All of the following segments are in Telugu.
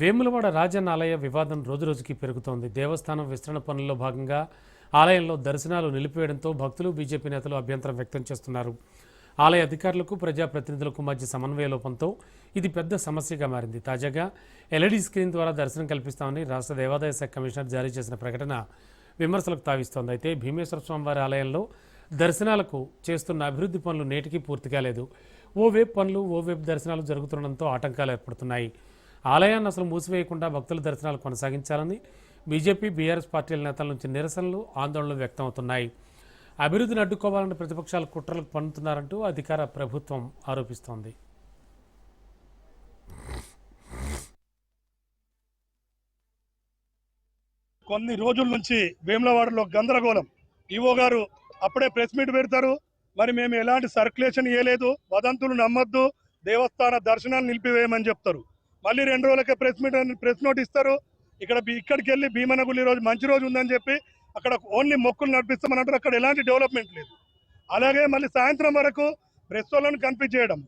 వేములవాడ రాజన్న ఆలయ వివాదం రోజురోజుకి పెరుగుతోంది. దేవస్థానం విస్తరణ పనుల్లో భాగంగా ఆలయంలో దర్శనాలు నిలిపివేయడంతో భక్తులు బీజేపీ నేతలు అభ్యంతరం వ్యక్తం చేస్తున్నారు. ఆలయ అధికారులకు ప్రజాప్రతినిధులకు మధ్య సమన్వయ లోపంతో ఇది పెద్ద సమస్యగా మారింది. తాజాగా ఎల్ఈడి స్క్రీన్ ద్వారా దర్శనం కల్పిస్తామని రాష్ట్ర దేవాదాయ శాఖ కమిషనర్ జారీ చేసిన ప్రకటన విమర్శలకు తావిస్తోంది. అయితే భీమేశ్వర స్వామివారి ఆలయంలో దర్శనాలకు చేస్తున్న అభివృద్ధి పనులు నేటికి పూర్తి కాలేదు ఓవేపు పనులు ఓవేపు దర్శనాలు జరుగుతుండడంతో ఆటంకాలు ఏర్పడుతున్నాయి. ఆలయాన్ని అసలు మూసివేయకుండా భక్తుల దర్శనాలు కొనసాగించాలని బీజేపీ బీఆర్ఎస్ పార్టీల నేతల నుంచి నిరసనలు ఆందోళనలు వ్యక్తమవుతున్నాయి. అభివృద్ధిని అడ్డుకోవాలని ప్రతిపక్షాలు కుట్రలకు పన్నుతున్నారంటూ అధికార ప్రభుత్వం ఆరోపిస్తోంది. కొన్ని రోజుల నుంచి వేములవాడలో గందరగోళం. ఈవో గారు అప్పుడే ప్రెస్ మీట్ పెడతారు. మరి మేము ఎలాంటి సర్క్యులేషన్ ఇవ్వలేదు వదంతులు నమ్మొద్దు. దేవస్థాన దర్శనాలు నిలిపివేయమని చెప్తారు. మళ్ళీ రెండు రోజులకే ప్రెస్ మీట్ ప్రెస్ నోట్ ఇస్తారు. ఇక్కడ ఇక్కడికి వెళ్ళి భీమనగుళ్ళు రోజు మంచి రోజు ఉందని చెప్పి అక్కడ ఓన్లీ మొక్కులు నడిపిస్తామని అంటారు. అక్కడ ఎలాంటి డెవలప్మెంట్ లేదు. అలాగే మళ్ళీ సాయంత్రం వరకు ప్రెస్ వాళ్ళని కనిపించేయడం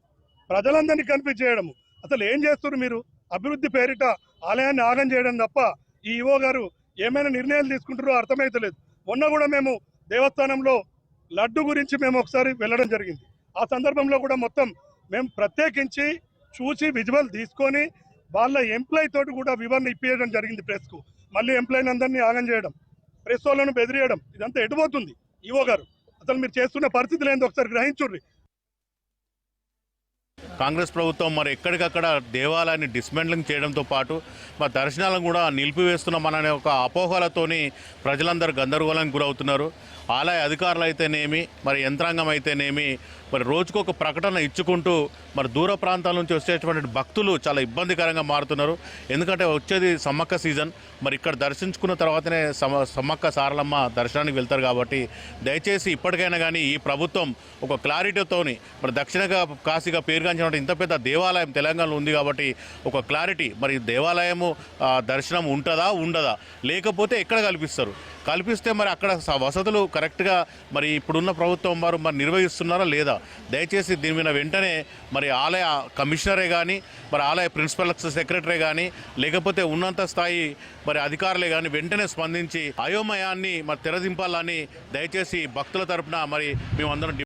ప్రజలందరినీ కనిపించేయడం అసలు ఏం చేస్తారు మీరు? అభివృద్ధి పేరిట ఆలయాన్ని ఆగం చేయడం తప్ప ఈ ఈవో గారు ఏమైనా నిర్ణయాలు తీసుకుంటారో అర్థమైతలేదు. మొన్న కూడా మేము దేవస్థానంలో లడ్డు గురించి మేము ఒకసారి వెళ్ళడం జరిగింది. ఆ సందర్భంలో కూడా మొత్తం మేము ప్రత్యేకించి చూసి విజువల్ తీసుకొని వాళ్ళ ఎంప్లాయ్ తోటి కూడా వివరణ ఇప్పించడం జరిగింది ప్రెస్కు. మళ్ళీ ఎంప్లాయ్ అందరినీ ఆగం చేయడం ప్రెస్ వాళ్ళను బెదిరియడం ఇదంతా ఎటుపోతుంది? ఈవో గారు అసలు మీరు చేస్తున్న పరిస్థితులు ఏందో ఒకసారి గ్రహించుర్రి. కాంగ్రెస్ ప్రభుత్వం మరి ఎక్కడికక్కడ దేవాలయాన్ని డిస్మెంట్లింగ్ చేయడంతో పాటు మా దర్శనాలను కూడా నిలిపివేస్తున్నామనే ఒక అపోహలతోని ప్రజలందరూ గందరగోళానికి గురవుతున్నారు. ఆలయ అధికారులు అయితేనేమి మరి యంత్రాంగం అయితేనేమి మరి రోజుకొక ప్రకటన ఇచ్చుకుంటూ మరి దూర ప్రాంతాల నుంచి వచ్చేటువంటి భక్తులు చాలా ఇబ్బందికరంగా మారుతున్నారు. ఎందుకంటే వచ్చేది సమ్మక్క సీజన్. మరి ఇక్కడ దర్శించుకున్న తర్వాతనే సమ సమ్మక్క సారలమ్మ దర్శనానికి వెళ్తారు కాబట్టి దయచేసి ఇప్పటికైనా కానీ ఈ ప్రభుత్వం ఒక క్లారిటీతోని మరి దక్షిణ కాశీగా పేరుగాంచినటువంటి ఇంత పెద్ద దేవాలయం తెలంగాణలో ఉంది కాబట్టి ఒక క్లారిటీ. మరి దేవాలయము దర్శనం ఉంటుందా ఉండదా? లేకపోతే ఎక్కడ కల్పిస్తారు? కల్పిస్తే మరి అక్కడ వసతులు కరెక్ట్గా మరి ఇప్పుడున్న ప్రభుత్వం వారు మరి నిర్వహిస్తున్నారా లేదా? దయచేసి దీని మీద వెంటనే మరి ఆలయ కమిషనరే కానీ మరి ఆలయ ప్రిన్సిపల్ సెక్రటరీ కానీ లేకపోతే ఉన్నత స్థాయి మరి అధికారులే కానీ వెంటనే స్పందించి అయోమయాన్ని మరి తెరదింపాలని దయచేసి భక్తుల తరపున మరి మేమందరం